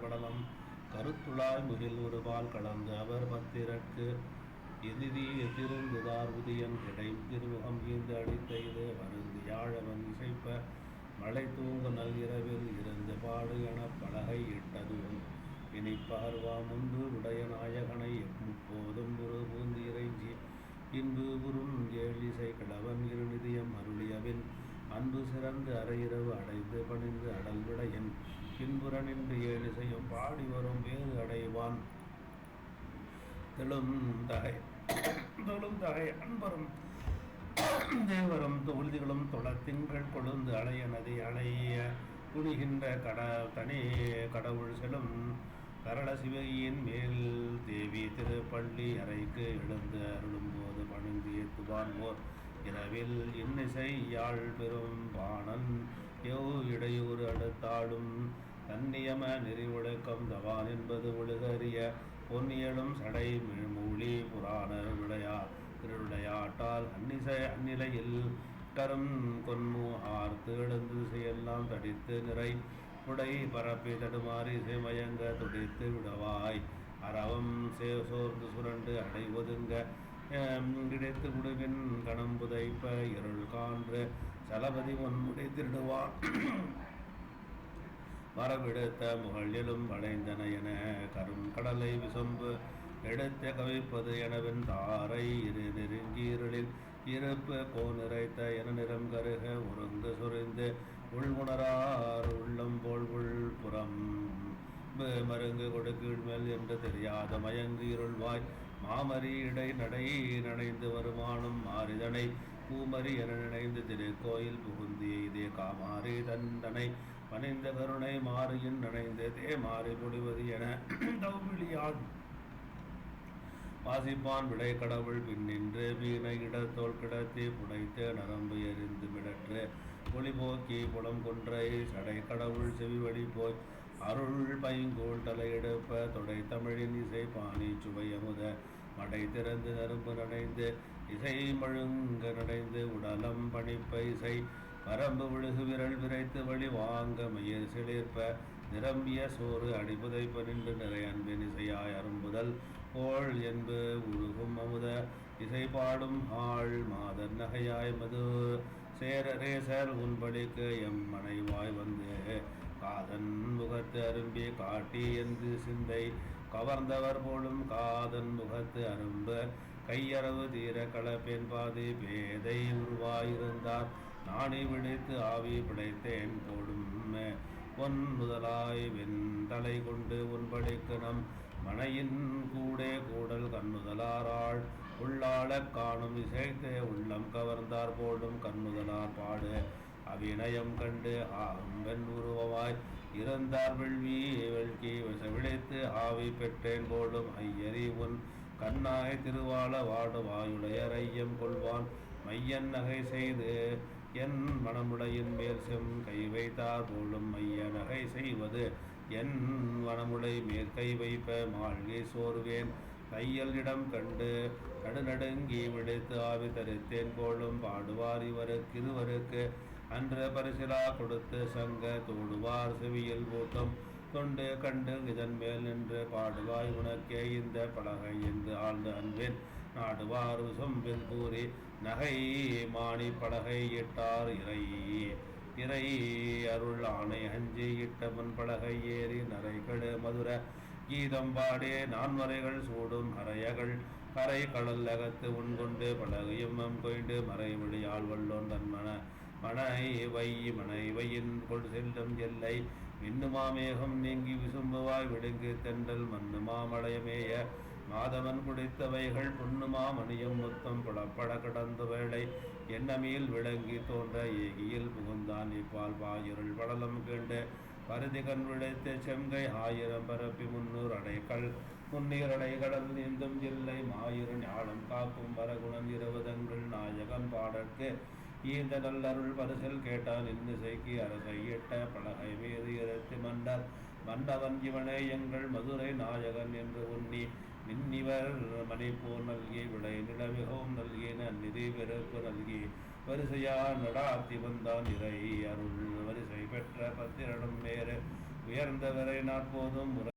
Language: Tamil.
படலம். கருத்துளாய் முகில் ஒருபால் கடந்து அவர் பத்திரக்கு எதிரி எதிர்ந்துதார் உதியன் கிடை திருமுகம் ஈந்து அடித்த வருந்து யாழவன் இசைப்ப மழை தூங்க நல்கிரவில் இருந்து பாடு என பலகை இட்டதும் இனி முன்பு உடைய நாயகனை எப்போதும் ஒரு பூந்து இறைஞ்சி. இன்பு குறும் ஏழிசை கிழவன் இருநிதியம் அருளியவின் அன்பு சிறந்து அரையிரவு அடைந்து பணிந்து அடல் விடைய என்று ஏழு இசையும் பாடி வரும் வேறு அடைவான். தெளும் தகை தொழும் தகை அன்பரும் தேவரும் தொழுதிகளும் தொழ திங்கள் கொழுந்து அலைய நதி அலைய குடிகின்ற கட தனி கடவுள் செலும் கரள சிவகியின் மேல் தேவி திருப்பள்ளி அறைக்கு எழுந்து அருளும் போது பணிந்து போர் இரவில். இன்னிசை யாழ் பெரும் பாணன் எவ் இடையூறு அடுத்தாடும் தன்னியம நெறிவுழக்கம் தவான் என்பது ஒழுகறிய பொன்னியலும் சடை மூலி புராணர் விளையா திருவிளையாட்டால் அந்நிசை அந்நிலையில் கரும் கொன்மு ஆர்த்து எழுந்து திசையெல்லாம் தடித்து நிறை உடை பரப்பி தடுமாறி இசைமயங்க துடித்து விடவாய். அறவம் சே சோர்ந்து சுரண்டு அடை ஒதுங்க கிடைத்து குடுவின் கணம் புதைப்ப இருள் கான்று சலபதி முன்முடி திருடுவான் வரவிடுத்த முகழிலும் வளைந்தன என கரும் கடலை விசம்பு எடுத்த கவிப்பது எனவின் தாரை இரு நெருங்கீரலில் இருப்பு கோ நிறைத்த என நிறம் கருக உருந்து சுரிந்து உள்முணரார் உள்ளம் போல் உள்புறம். மருங்கு கொடுக்கீழ் மேல் என்று தெரியாத மயங்கு இருள்வாய். மாமரி இடை நடை நனைந்து வருமானம் மாறிதனை. பூமரி என நினைந்து திருக்கோயில் புகுந்திய இதே காமாரி தந்தனை பணிந்த கருணை மாறியின் நனைந்து மாறி முடிவது என வாசிப்பான் விடை கடவுள் பின்னின்று வீணை இடத்தோல் கிடத்தி புடைத்து நரம்பு எரிந்து மிடற்று. ஒளிபோக்கி புலம் கொன்றை சடை கடவுள் செவிவழி போய் அருள் பைங்கோல் தலையெடுப்ப தொடை தமிழின் இசை பாணி சுவையமுத மடை திறந்து நரும்பு நனைந்து இசை மழுங்க நடைந்து உடலம் பணிப்ப இசை வரம்பு விழுகு விரல் விரைத்து வழி வாங்க மயிர் சிலிர்ப்ப. நிரம்பிய சோறு அடிபுதை நின்று நிறை அன்பின் இசையாய் அரும்புதல். கோள் என்பு உருகும் அமுத. இசை பாடும் ஆள் மாதர் நகையாய் மது. சேரரேசர் உன்படிக்கு எம் மனைவாய் வந்து. காதன் முகத்து அரும்பி காட்டி என்று சிந்தை. கவர்ந்தவர் போலும் காதன் முகத்து அரும்ப. கையறவு தீர களப்பெண் பாதி பேதை உருவாயிருந்தார். நாணி விழித்து ஆவி பிழைத்தேன் போடும் பொன் முதலாய் வெண்தலை கொண்டு உன்படிக்கு நம் மனையின் கூடே கூடல் கண்ணுதலாராள். உள்ளாளக் காணும் இசைத்தே உள்ளம் கவர்ந்தார் போடும் கண்ணுதலார் பாடு. அவிநயம் கண்டு ஆம்பெண் உருவமாய் இருந்தார் வெள்வி வெள்கி விழித்து ஆவி பெற்றேன் போடும் ஐயறி உன் கண்ணாய் திருவாள வாடும் வாயுடையர் ஐயம் கொள்வான். மையன் நகை செய்து என் மனமுடையின் மேல் செம் கை வைத்தார் போலும் மைய நகை செய்வது. என் வனமுடை மேல் கை வைப்ப மாளிகை சோர்வேன் கையல் இடம் கண்டு நடுநடுங்கி விடுத்து ஆவி தரித்தேன். போலும் பாடுவார் இவருக்கு இருவருக்கு அன்று பரிசிலா கொடுத்து சங்க தோடுவார் செவியில் கூட்டம் தொண்டு கண்டு இதன் மேல் நின்று பாடுவாய் உனக்கே இந்த பலகை என்று ஆழ்ந்து அன்பேன். நாடுவார் சொம்பில் கூறி நகை மாணி பலகை இட்டார் இறை. இறை அருள் ஆணை அஞ்சி இட்ட முன் பலகை ஏறி நரைகடு மதுர. கீதம் பாடே நான்மறைகள் சூடும் அறையகள் கரை கடல் அகத்து உண்கொண்டு பலகையும் கொய்ண்டு மறை வல்லோன் தன் மன மனை வை மனை வையின் கொள் செல்லும் எல்லை. மின்னுமா மேகம் நீங்கி விசும்புவாய் விடுங்கு தென்றல் மண்ணுமாமடையமேய மாதவன் குடித்தவைகள் பொன்னுமா மணியும் முத்தம் புலப்பட கடந்த வேளை எண்ணமியில் விளங்கி தோன்ற ஏகியில் புகுந்தான் இப்பால் பாயிருள் படலம் கேண்டு. பருதி கண் விளைத்த செங்கை ஆயிரம் பரப்பி முன்னூறு அடைகள். முன்னீர் கடல் நீந்தும் இல்லை மாயிரு ஞானம் காக்கும் வரகுணன் இருபதங்கள் நாயகன் பாடற்கு. ஈந்த நல்லருள் பரிசல் கேட்டான் இன்னிசைக்கு அரசை எட்ட பலகை மீது இறத்தி மன்னர். மண்டவன் இவனே எங்கள் மதுரை நாயகன் என்று உன்னி மின்னிவர் மணிப்போர் நல்கி விளை நிலமிகவும் நல்கி நன்னிதி வெறுப்பு நல்கி. வரிசையா நடாத்தி வந்தான் இறை அருள். வரிசை பெற்ற பத்திரனும் வேறு. உயர்ந்தவரை நாற்போதும்